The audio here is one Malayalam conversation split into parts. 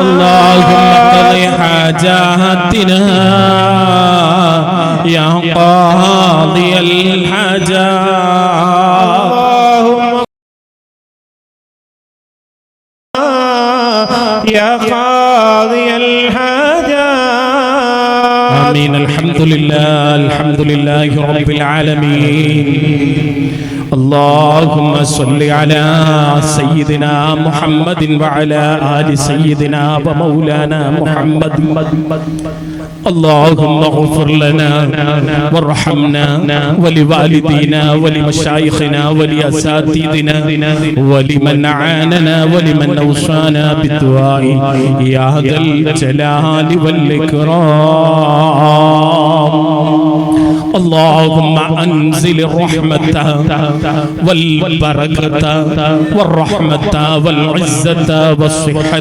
اللهم اقض حاجاتنا يا قاضي الحاجات. يا قاضي الحاجات. آمين. الحمد لله. الحمد لله رب العالمين. اللهم صل على سيدنا محمد وعلى آل سيدنا ومولانا محمد. اللهم اغفر لنا وارحمنا ولوالدينا ولمشايخنا ولأساتذتنا ولمن عاننا ولمن أوصانا بالدعاء. يا ذا الجلال والإكرام. اللهم أنزل الرحمة والبركة والرحمة والعزة والصحة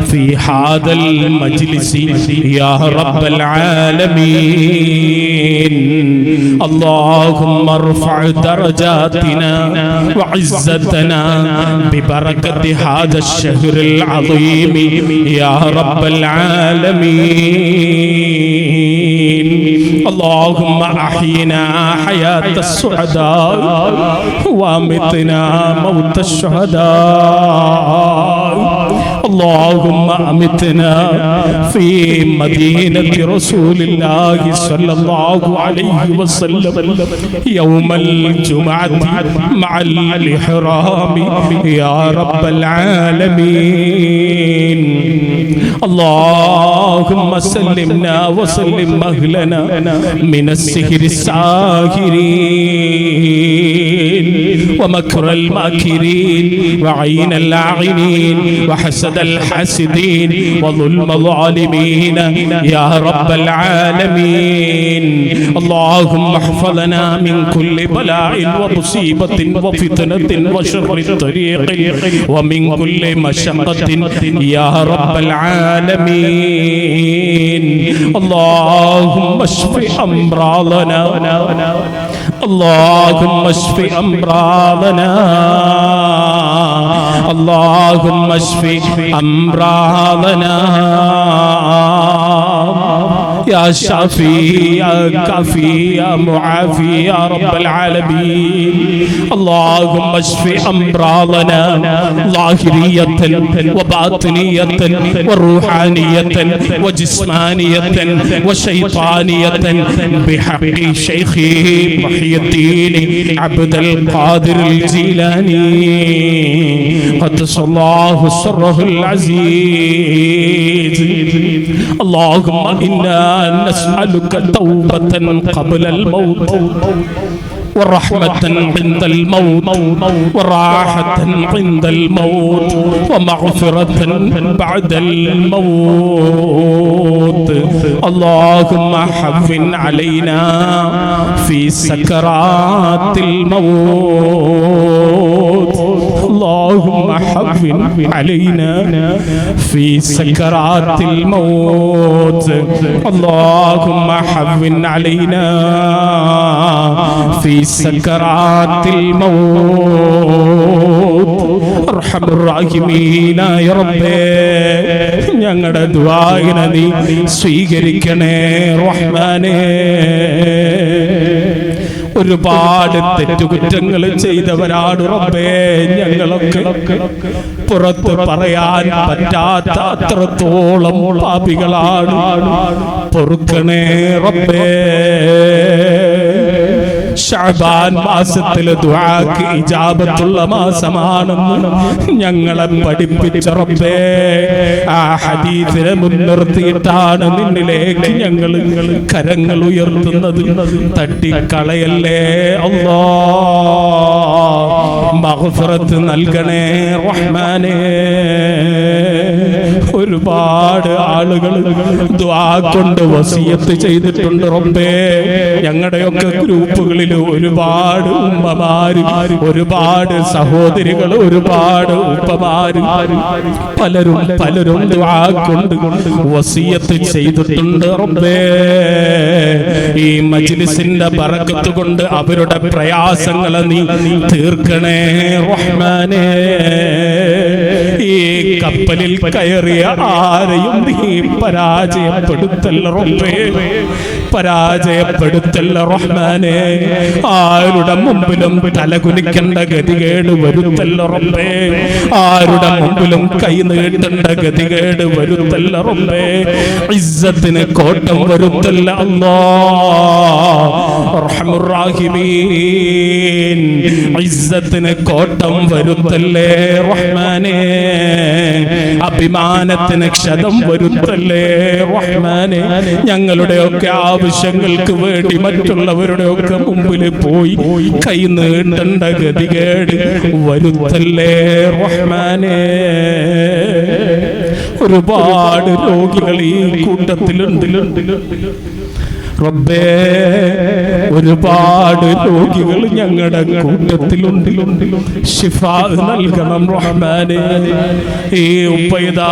في هذا المجلس. يا رب العالمين. اللهم ارفع درجاتنا وعزتنا ببركة هذا الشهر العظيم. يا رب العالمين. اللهم احينا حياة السعداء وأمتنا موت الشهداء. اللهم أمتنا في مدينة رسول الله صلى الله عليه وسلم يوم الجمعة مع الإحرام. يا رب العالمين. اللهم سلمنا وسلم أهلنا من السهر الساهرين ومكر الماكرين وعين اللاعنين وحسد الحاسدين وظلم الظالمين. يا رب العالمين. اللهم احفظنا من كل بلاء ومصيبة وفتنة وشر الطريق ومن كل مشقة. يا رب العالمين. اللهم اشف أمراضنا. اللهم اشف أمراضنا. اللهم اشف أمراضنا يا شافي يا كافي يا معافي يا رب العالمين. اللهم اشف أمراضنا ظاهرية وباطنية وروحانية وجسمانية وشيطانية. بحق شيخي محي الدين عبد القادر الجيلاني. قدس الله سره العزيز. اللهم إنا نسألك توبة قبل الموت ورحمة عند الموت وراحة عند الموت ومغفرة بعد الموت. اللهم حفن علينا في سكرات الموت. اللهم حفن علينا في سكرات الموت اللهم حفن علينا في سكرات الموت ارحم الراحمين يا ربേ ഞങ്ങളുടെ ദ്വായിനെ നീ സ്വീകരിക്കണേ റഹ്മാനേ ഒരുപാട് തെറ്റുകുറ്റങ്ങൾ ചെയ്തവരാണ് റബ്ബേ. ഞങ്ങളൊക്കെ പുറത്ത് പറയാൻ പറ്റാത്ത അത്രത്തോളം പാപികളാണ്. പൊറുക്കണേ റബ്ബേ. ഷാബാൻ മാസത്തിൽ ദുആക്ക് ഇജാബത്തുള്ള മാസമാണെന്ന് ഞങ്ങളെ പഠിപ്പിച്ച റബ്ബേ ആ ഹദീസിനെ മുൻനിർത്തിയിട്ടാണ് നിന്നിലേക്ക് ഞങ്ങൾ കരങ്ങൾ ഉയർത്തുന്നത്. തട്ടിക്കളയല്ലേ? അല്ലാ. മഗ്ഫിറത്ത് നൽകണേ റഹ്മാനേ. ഒരുപാട് ആളുകൾ കൊണ്ട് വസിയത്ത് ചെയ്തിട്ടുണ്ട് റബ്ബേ. ഞങ്ങളുടെയൊക്കെ ഗ്രൂപ്പുകളിൽ ഒരുപാട് ഉമ്മമാര് ഒരുപാട് സഹോദരികൾ ഒരുപാട് ഉപ്പമാര് പലരും പലരും കൊണ്ട് വസിയത്ത് ചെയ്തിട്ടുണ്ട് റബ്ബേ. ഈ മജ്ലിസിന്റെ പറക്കത്ത് കൊണ്ട് അവരുടെ പ്രയാസങ്ങളെ നീ തീർക്കണേ റഹ്മാനേ. ഈ കപ്പലിൽ കയറിയ ആരെയും നീ പരാജയപ്പെടുത്തല്ല റബ്ബേ. പരാജയപ്പെടുത്തല്ല റഹ്മാനെ. ആരുടെ മുമ്പിലും തലകുനിക്കേണ്ട ഗതികേട് വരുത്തല്ല റബ്ബേ. ആരുടെ മുമ്പിലും കൈ നീട്ടേണ്ട ഗതികേട് വരുത്തല്ല റബ്ബേ. ഇസ്സത്തിന് കോട്ടം വരുത്തല്ല ഇസ്സത്തിന് കോട്ടം വരുത്തല്ലേ റഹ്മാനെ. അഭിമാനത്തിന് ക്ഷതം വരുത്തല്ലേ റഹ്മാനെ. ഞങ്ങളുടെ ഒക്കെ ആവശ്യങ്ങൾക്ക് വേണ്ടി മറ്റുള്ളവരുടെ ഒക്കെ മുമ്പിൽ പോയി കൈ നീട്ടണ്ട ഗതികേട് വരുത്തല്ലേ റഹ്മാനേ. ഒരുപാട് രോഗികൾ ഈ കൂട്ടത്തിലുണ്ട്. റബ്ബേ ഒരുപാട് രോഗികൾ ഞങ്ങളുടെ കൂട്ടത്തിലുണ്ട്. നൽകണം റഹ്മാനെ. ഈ ഉപ്പയതാ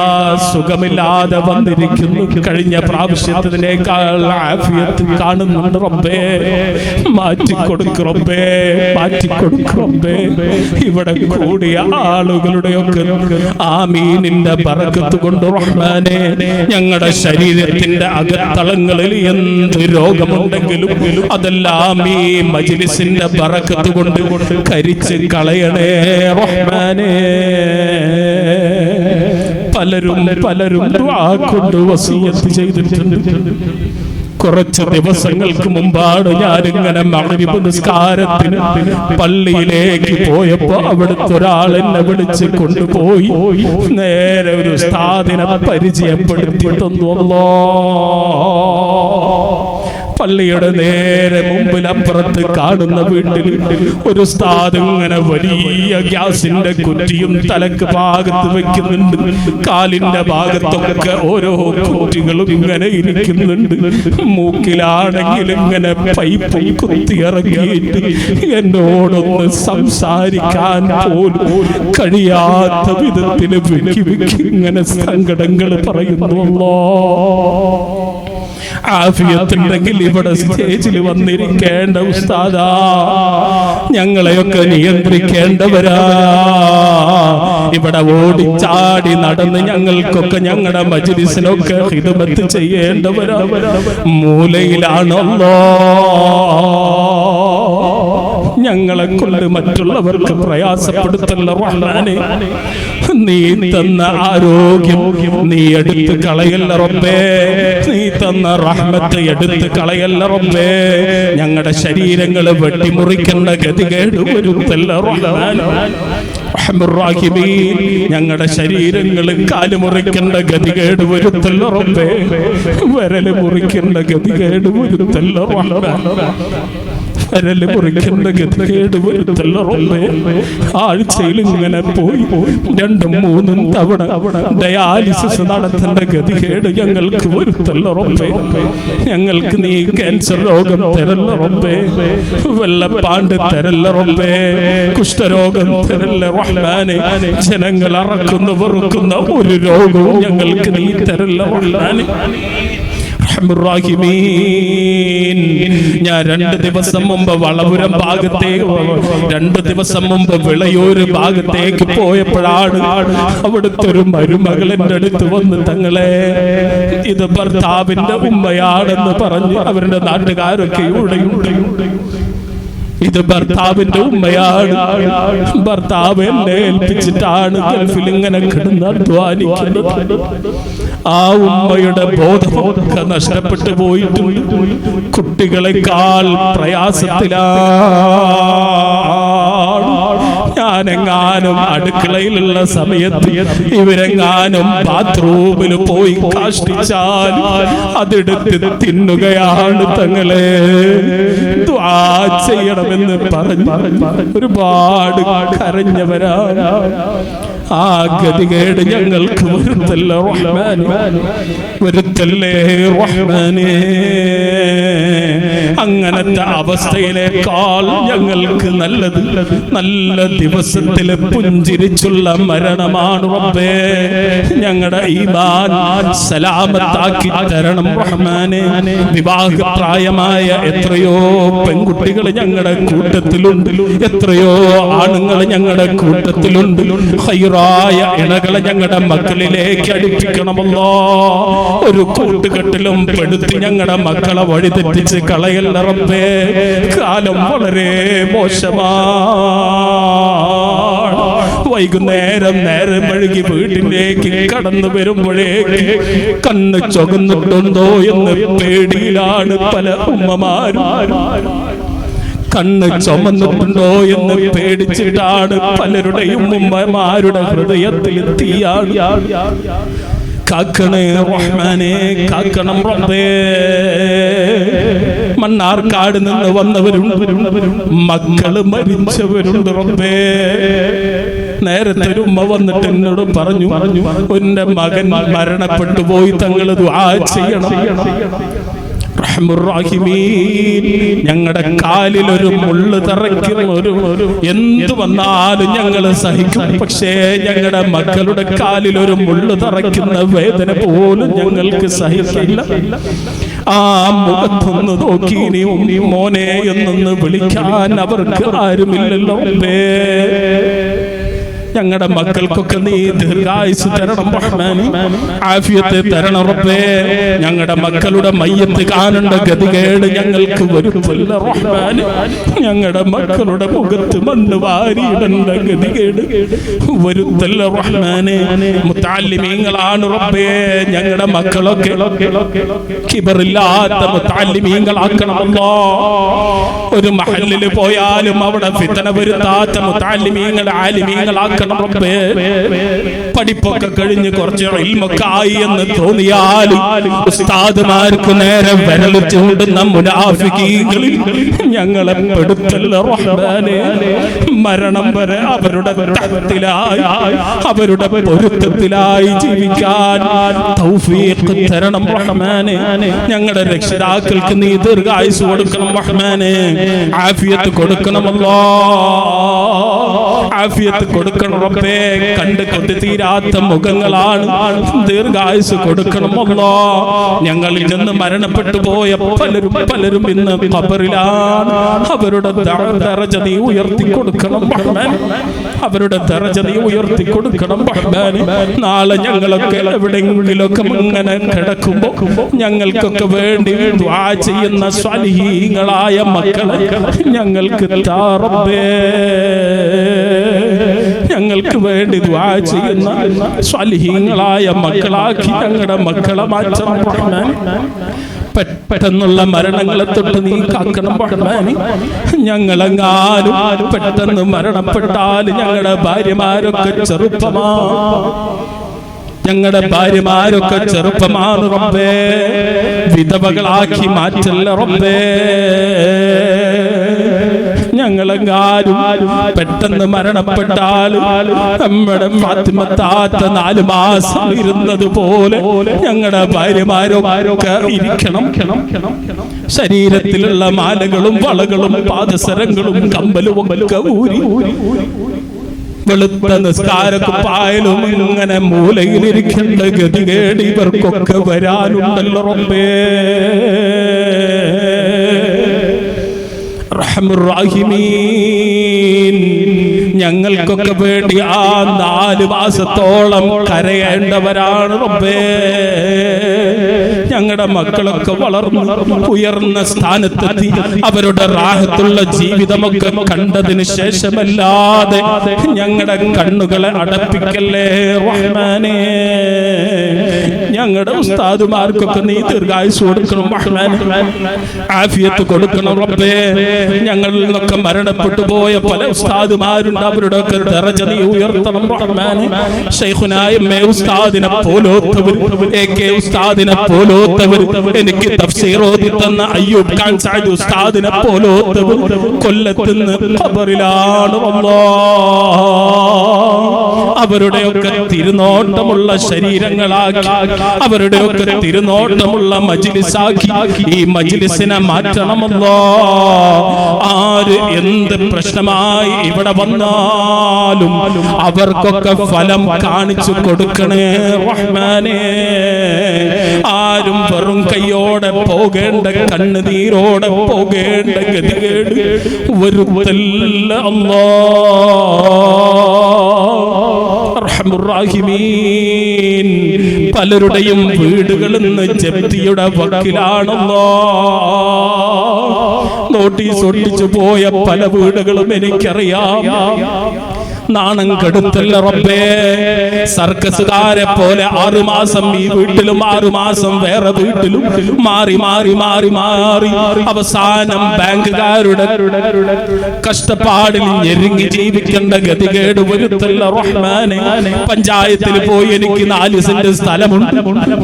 സുഖമില്ലാതെ വന്നിരിക്കുന്നു. കഴിഞ്ഞ പ്രാവശ്യത്തിനേക്കാൾ ആഫിയത്ത് കാണുന്നുണ്ട് റബ്ബേ. മാറ്റിക്കൊടുക്ക് റബ്ബേ മാറ്റിക്കൊടുക്ക് റബ്ബേ. ഇവിടെ കൂടിയ ആളുകളുടെ ആളുകളുടെയൊക്കെ ആമീനിന്റെ പറക്കത്ത് കൊണ്ട് റഹ്മാനെ ഞങ്ങളുടെ ശരീരത്തിന്റെ അകത്തളങ്ങളിൽ എന്ത് രോഗമുണ്ടെങ്കിലും അതെല്ലാം ഈ മജിലിസിന്റെ പറക്കത്ത് കൊണ്ട് കരിച്ച് കളയണേ റഹ്മാനേ. പലരും പലരും കൊണ്ട് വസിയത്ത് ചെയ്തിട്ടുണ്ട്. കുറച്ച് ദിവസങ്ങൾക്ക് മുമ്പാണ് ഞാനിങ്ങനെ മകരിപ്പ് നിസ്കാരത്തിന് പള്ളിയിലേക്ക് പോയപ്പോ അവിടുത്തെ ഒരാൾ എന്നെ വിളിച്ച് കൊണ്ടുപോയി. നേരെ ഒരു സ്ഥാതിനെ പരിചയപ്പെടുത്തി തന്നു. പള്ളിയുടെ നേരെ മുമ്പിൽ അപ്പുറത്ത് കാണുന്ന വീട്ടിൽ ഒരു സ്ഥാദ് ഇങ്ങനെ വലിയ ഗ്യാസിന്റെ കുറ്റിയും തലക്ക് ഭാഗത്ത് വെക്കുന്നുണ്ട്. കാലിന്റെ ഭാഗത്തൊക്കെ ഓരോ കുറ്റികളും ഇങ്ങനെ ഇരിക്കുന്നുണ്ട്. മൂക്കിലാണെങ്കിൽ ഇങ്ങനെ പൈപ്പും കുത്തിയിറങ്ങിയിട്ട് എന്നോടൊന്ന് സംസാരിക്കാൻ പോലും കഴിയാത്ത വിധത്തിൽ വിക്കി വിക്കി ഇങ്ങനെ സങ്കടങ്ങൾ പറയുന്നു. ആഫിയത്തുണ്ടെങ്കിൽ ഇവിടെ സ്റ്റേജിൽ വന്നിരിക്കേണ്ട ഉസ്താദാ ഞങ്ങളെയൊക്കെ നിയന്ത്രിക്കേണ്ടവരാ. ഇവിടെ ഓടിച്ചാടി നടന്ന് ഞങ്ങൾക്കൊക്കെ ഞങ്ങളുടെ മജിലിസിനൊക്കെ ഹിതമത്ത് ചെയ്യേണ്ടവരാ. മൂലയിലാണല്ലോ. ഞങ്ങളെ കൊണ്ട് മറ്റുള്ളവർക്ക് പ്രയാസപ്പെടുത്തല്ല റഹ്മാനെ. നീ തന്ന ആരോഗ്യം നീ എടുത്ത് കളയല്ല റബ്ബേ. നീ തന്ന റഹ്മത്ത് എടുത്ത് കളയല്ല റബ്ബേ. ഞങ്ങളുടെ ശരീരങ്ങൾ വെട്ടിമുറിക്കേണ്ട ഗതികേട് വരുത്തല്ല ഞങ്ങളുടെ ശരീരങ്ങൾ കാലുമുറിക്കേണ്ട ഗതികേട് വരുത്തല്ല റബ്ബേ. വരൽ മുറിക്കേണ്ട ഗതികേട് വരുത്തല്ല റഹ്മാനെ വിരൽ മുറിക്കേണ്ട ഗതികേട് ആഴ്ചയിൽ ഇങ്ങനെ പോയി രണ്ടും മൂന്നും തവണ ഡയാലിസിസ് നടത്തേണ്ട ഗതികേട് ഞങ്ങൾക്ക് വരുത്തല്ല റബ്ബേ ഞങ്ങൾക്ക് നീ ക്യാൻസർ രോഗം തരല്ല റബ്ബേ വെള്ളപ്പാണ്ട് തരല്ല റബ്ബേ കുഷ്ഠരോഗം തരല്ല റഹ്മാനെ. ജനങ്ങൾ അറക്കുന്ന വെറുക്കുന്ന ഒരു രോഗവും ഞങ്ങൾക്ക് നീ തരല്ല റഹ്മാനെ. ഞാൻ രണ്ട് ദിവസം മുമ്പ് വളപുരം ഭാഗത്തേക്ക് രണ്ട് ദിവസം മുമ്പ് വിളയൂര് ഭാഗത്തേക്ക് പോയപ്പോഴാണ് അവിടുത്തെ ഒരു മരുമകൾ എന്റെ അടുത്ത് വന്ന് തങ്ങളെ ഇത് ഭർത്താവിന്റെ ഉമ്മയാണെന്ന് പറഞ്ഞു അവരുടെ നാട്ടുകാരൊക്കെ ഇവിടെയുണ്ട് ഇത് ഭർത്താവിന്റെ ഉമ്മയാണ്. ഭർത്താവ് എന്നെ ഏൽപ്പിച്ചിട്ടാണ് ഗൾഫിൽ ഇങ്ങനെ കിടന്ന് അധ്വാനിക്കുന്നത്. ആ ഉമ്മയുടെ ബോധമൊക്കെ നഷ്ടപ്പെട്ടു പോയിട്ടുണ്ട് കുട്ടികളെക്കാൾ പ്രയാസത്തിലാണ് ഞാനെങ്ങാനും അടുക്കളയിലുള്ള സമയത്ത് ഇവരെങ്ങാനും ബാത്റൂമിൽ പോയി കാഷ്ടിച്ചാൽ അതെടുത്ത് തിന്നുകയാണ് തങ്ങളെ. ചെയ്യണമെന്ന് പറഞ്ഞു ഒരുപാട് കരഞ്ഞവരാ. ആ ഗതികേട് ഞങ്ങൾക്ക് വരുത്തല്ല വരുത്തല്ലേ റഹ്മാനേ. അങ്ങനത്തെ അവസ്ഥയിലേക്കാൾ ഞങ്ങൾക്ക് നല്ലത്. നല്ല ദിവസത്തിലെ പുഞ്ചിരിച്ചുള്ള മരണമാണ് റബ്ബേ. ഞങ്ങളുടെ ഈമാൻ സലാമത്താക്കി തരണം റഹ്മാനെ. വിവാഹപ്രായമായ എത്രയോ പെൺകുട്ടികൾ ഞങ്ങളുടെ കൂട്ടത്തിലുണ്ട്. എത്രയോ ആണുങ്ങൾ ഞങ്ങളുടെ കൂട്ടത്തിലുണ്ട്. ഹൈറായ ഇണകളെ ഞങ്ങളുടെ മക്കളിലേക്ക് അടുപ്പിക്കണമല്ലോ. ഒരു കൂട്ടുകെട്ടിലും പെടുത്തി ഞങ്ങളുടെ മക്കളെ വഴിതെറ്റിച്ച് റബ്ബേ കാലം വളരെ മോശമാണ്. വൈകുന്നേരം നേരം വഴുകി വീട്ടിലേക്ക് കടന്നു വരുമ്പോഴേക്ക് കണ്ണ് ചുകന്നിട്ടുണ്ടോ എന്ന് പേടിയിലാണ് പല ഉമ്മമാരും. കണ്ണ് ചുമന്നിട്ടുണ്ടോ എന്ന് പേടിച്ചിട്ടാണ് പലരുടെയും ഉമ്മമാരുടെ ഹൃദയത്തിൽ തീയാണ് കാക്കണേ റഹ്മാനെ കാക്കണം റബ്ബേ. മണ്ണാർക്കാട് നിന്ന് വന്നവരുണ്ട് മക്കൾ മരിച്ചവരുണ്ട് റബ്ബേ. നേരത്തെ ഒരു ഉമ്മ വന്നിട്ട് എന്നോട് പറഞ്ഞു പറഞ്ഞു എന്റെ മകൻ മരണപ്പെട്ടു പോയി തങ്ങൾ ചെയ്യണം. ഞങ്ങളുടെ കാലിൽ ഒരു മുള്ള് തറയ്ക്കും ഒരു എന്ത് വന്നാലും ഞങ്ങൾ സഹിക്കും. പക്ഷേ ഞങ്ങളുടെ മക്കളുടെ കാലിൽ ഒരു മുള്ള് തറയ്ക്കുന്ന വേദന പോലും ഞങ്ങൾക്ക് സഹിക്കില്ല. ആ മുഖത്തൊന്ന് നോക്കി നീ മോനെ എന്നൊന്ന് വിളിക്കാൻ അവർക്ക് ആരുമില്ലല്ലോ? ഞങ്ങളുടെ മക്കൾക്കൊക്കെ നീ ദീർഘായുസ് തരണം ആഫിയത്തെ തരണം റബ്ബേ. ഞങ്ങളുടെ മക്കളുടെ മയ്യത്ത് കാണേണ്ട ഗതികേട് ഞങ്ങൾക്ക് വരുമല്ല ഞങ്ങളുടെ മക്കളുടെ മുഖത്ത് മണ്ണ് വാരിയിടേണ്ട ഗതികേട് വരുത്തല്ല റഹ്മാനെ. മുത്താലിമീങ്ങളാണ് റബ്ബേ. ഞങ്ങളുടെ മക്കളൊക്കെ കിബറില്ലാത്ത മുത്താലിമീങ്ങളാക്കണമല്ലോ. ഒരു മഹലിൽ പോയാലും അവിടെ ഫിത്തന വരുത്താത്ത മുത്താലിമീങ്ങൾ ആലിമീങ്ങളാക്കണം റബ്ബേ പഠിപ്പൊക്കെ കഴിഞ്ഞ് കുറച്ച് ഇൽമൊക്കെ ആയി എന്ന് തോന്നിയാൽ ഉസ്താദുമാർക്ക് നേരെ വരളിച്ചുകൊണ്ട് നമ്മുടെ ഞങ്ങളെ പെടുത്തല്ല റഹ്മാനെ. മരണം വരെ അവരുടെ അവരുടെ പൊരുത്തത്തിലായി ജീവിക്കാൻ തൗഫീഖ് തരണം റഹ്മാനെ. ഞങ്ങളുടെ രക്ഷിതാക്കൾക്ക് നീ ദീർഘായുസ് കൊടുക്കണം റഹ്മാനെ. ആഫിയത്ത് കൊടുക്കണമല്ലോ. ആഫിയത്ത് കൊടുക്കണം റബ്ബേ കണ്ട് കൊത്തി തീരാത്ത മുഖങ്ങളാണ്. ദീർഘായുസ് കൊടുക്കണമല്ലോ ഞങ്ങളിൽ നിന്ന് മരണപ്പെട്ടു പോയ പലരും പലരും ഇന്ന് ഖബറിലാണ്. അവരുടെ ദറജതി ഉയർത്തി കൊടുക്കണം റഹ്മാൻ അവരുടെ ദറജ നീ ഉയർത്തി കൊടുക്കണം റഹ്മാൻ നാളെ ഞങ്ങളൊക്കെ എവിടെയെങ്കിലൊക്കെ ഇങ്ങനെ കിടക്കുമ്പോ ഞങ്ങൾക്കൊക്കെ വേണ്ടി ദ്വാ ചെയ്യുന്ന സ്വാലിഹീങ്ങളായ മക്കളെ ഞങ്ങൾക്ക് താ റബ്ബേ. ഞങ്ങൾക്ക് വേണ്ടി ദ്വാ ചെയ്യുന്ന സ്വലിഹീങ്ങളായ മക്കളാക്കി ഞങ്ങളുടെ മക്കളെ റഹ്മാൻ പെട്ടെന്നുള്ള മരണങ്ങളെ തൊട്ട് നീ കാക്കണം റഹ്മാനെ ഞങ്ങളെങ്ങാനും പെട്ടെന്ന് മരണപ്പെട്ടാൽ ഞങ്ങളുടെ ഭാര്യമാരൊക്കെ ചെറുപ്പമാ ഞങ്ങളുടെ ഭാര്യമാരൊക്കെ ചെറുപ്പമാണ് റബ്ബേ. വിധവകളാക്കി മാറ്റല്ല റബ്ബേ. ഞങ്ങളെങ്ങാരും പെട്ടെന്ന് മരണപ്പെട്ടാൽ നമ്മുടെ ഫാത്തിമത്താത്ത നാല് മാസം ഇരുന്നത് പോലെ ഞങ്ങളുടെ ഭാര്യമാരൊക്കെ ഇരിക്കണം. ശരീരത്തിലുള്ള മാലകളും വളകളും പാദസരങ്ങളും കമ്പലും ഒക്കെ ഊരി വെളുത്ത നിസ്കാരക്കുപ്പായാലും ഇങ്ങനെ മൂലയിലിരിക്കേണ്ട ഗതികേട് ഇവർക്കൊക്കെ വരാനുണ്ടല്ലോ റഹ്മുറാഹിമീൻ ഞങ്ങൾക്കൊക്കെ വേണ്ടി ആ നാല് മാസത്തോളം കരയേണ്ടവരാണ് റബ്ബേ. ഞങ്ങളുടെ മക്കളൊക്കെ വളർന്നു ഉയർന്ന സ്ഥാനത്തെത്തി അവരുടെ റാഹത്തുള്ള ജീവിതമൊക്കെ കണ്ടതിന് ശേഷമല്ലാതെ ഞങ്ങളുടെ കണ്ണുകളെ അടപ്പിക്കല്ലേ റഹ്മാനേ. ഞങ്ങളുടെ ഉസ്താദുമാർക്കൊക്കെ നീ ദീർഘായുസ് കൊടുക്കണം ആഫിയത്ത് കൊടുക്കണം റബ്ബേ. ഞങ്ങളിൽ നിന്നൊക്കെ മരണപ്പെട്ടു പോയ പല ഉസ്താദുമാരുണ്ട് അവരുടെ ഒക്കെ ദറജ നീ ഉയർത്തണം ശൈഖുനായ മേ ഉസ്താദിനെ പോലോത്തവർ എ കെ ഉസ്താദിനെ പോലോത്തവർ എനിക്ക് തഫ്സീർ ഓതി തന്ന അയ്യൂബ് ഖാൻ സാഹിബ് ഉസ്താദിനെ പോലോത്തവർ കൊല്ലത്തുനിന്ന് ഖബറിലാണ് അല്ലാഹ് അവരുടെയൊക്കെ തിരുനോട്ടമുള്ള ശരീരങ്ങളാക്കി അവരുടെ ഒക്കെ തിരുനോട്ടമുള്ള മജിലിസാക്കി ഈ മജിലിസിനെ മാറ്റണമല്ലോ. ആര് എന്ത് പ്രശ്നമായി ഇവിടെ വന്നാലും അവർക്കൊക്കെ ഫലം കാണിച്ചു കൊടുക്കണേ റഹ്മാനേ. ആരും വെറും കയ്യോടെ പോകേണ്ട കണ്ണുനീരോടെ പോകേണ്ട ഗതികേട് വരുത്തല്ല അമ്മോ റഹ്മുറാഹിമീൻ പലരുടെയും വീടുകളിൽ നിന്ന് ജപ്തിയുടെ വക്കിലാണല്ലോ നോട്ടീസ് ഒട്ടിച്ചു പോയ പല വീടുകളും എനിക്കറിയാം. നാണം കെടുത്തല്ല റബ്ബേ. സർക്കസുകാരെ പോലെ ആറുമാസം ഈ വീട്ടിലും ആറുമാസം വേറെ വീട്ടിലും മാറി മാറി മാറി മാറി അവസാനം ബാങ്കുകാരുടെ കഷ്ടപ്പാടിൽ ഞെരുങ്ങി ജീവിക്കേണ്ട ഗതികേട് വരുത്തല്ല റഹ്മാനെ. പഞ്ചായത്തിൽ പോയി എനിക്ക് നാല് സെന്റ് സ്ഥലമുണ്ട്.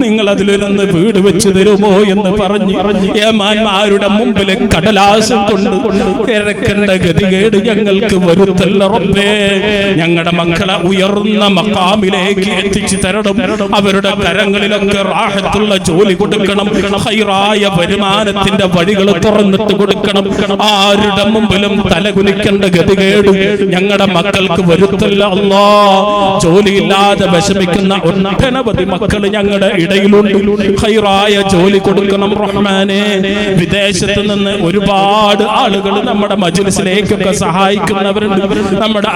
നിങ്ങൾ അതിലൊന്ന് വീട് വെച്ച് തരുമോ എന്ന് പറഞ്ഞ് ഏമാന്മാരുടെ മുമ്പിലെ കടലാസം കൊണ്ട് ഇറക്കേണ്ട ഗതികേട് ഞങ്ങൾക്ക് വരുത്തല്ല റബ്ബേ. ഞങ്ങളുടെ മക്കളെ ഉയർന്ന മക്കാമിലേക്ക് എത്തിച്ചു തരണം. അവരുടെ കരങ്ങളിലൊക്കെ റാഹത്തുള്ള ജോലി കൊടുക്കണം. ഹൈറായ വരുമാനത്തിന്റെ വഴികൾ തുറന്നിട്ട് കൊടുക്കണം. ആരുടെ മുമ്പിലും തലകുലിക്കേണ്ട ഗതികേട് ഞങ്ങളുടെ മക്കൾക്ക് വരുത്തില്ല. അല്ലാ ജോലിയില്ലാതെ വിഷമിക്കുന്ന ഒട്ടനവധി മക്കൾ ഞങ്ങളുടെ ഇടയിലുണ്ട്. ഹൈറായ ജോലി കൊടുക്കണം റഹ്മാനെ. വിദേശത്ത് നിന്ന് ഒരുപാട് ആളുകൾ നമ്മുടെ മജ്ലിസിലേക്കൊക്കെ സഹായിക്കുന്നവരുണ്ട്. നമ്മുടെ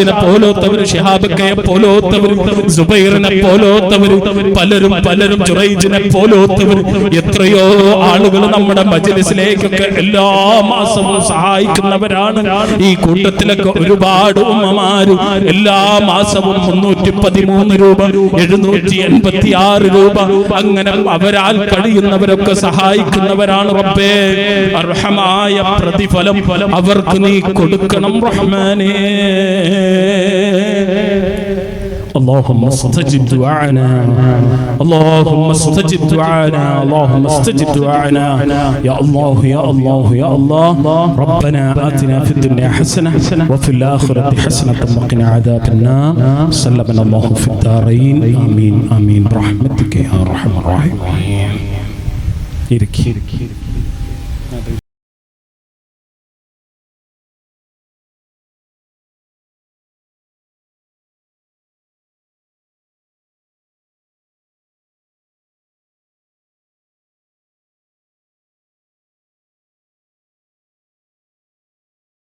അർഷാദിനെ പോലോത്തവരും ഷിഹാബക്കയെ പോലോത്തവരും സുബൈറിനെ പോലോത്തവരും പലരും പലരും ജുറൈജിനെ പോലോത്തവരും എത്രയോ ആളുകൾ നമ്മുടെ മജ്ലിസിലേക്കൊക്കെ എല്ലാ മാസവും സഹായിക്കുന്നവരാണ്. ഈ കൂട്ടത്തിലൊക്കെ ഒരുപാട് ഉമ്മമാരും എല്ലാ മാസവും മുന്നൂറ്റി പതിമൂന്ന് രൂപ എഴുന്നൂറ്റി എൺപത്തി ആറ് രൂപ അങ്ങനെ അവരാൽ കഴിയുന്നവരൊക്കെ സഹായിക്കുന്നവരാണ് റബ്ബേ. അർഹമായ പ്രതിഫലം അവർക്ക് നീ കൊടുക്കണം റഹ്മാനേ. اللهم استجب دعانا. اللهم استجب دعانا. اللهم استجب دعانا. يا الله يا الله يا الله. ربنا آتنا في الدنيا حسنة وفي الآخرة حسنة وقنا عذاب النار. سلمنا الله في الدارين. آمين آمين. برحمتك يا أرحم الراحمين. يركي.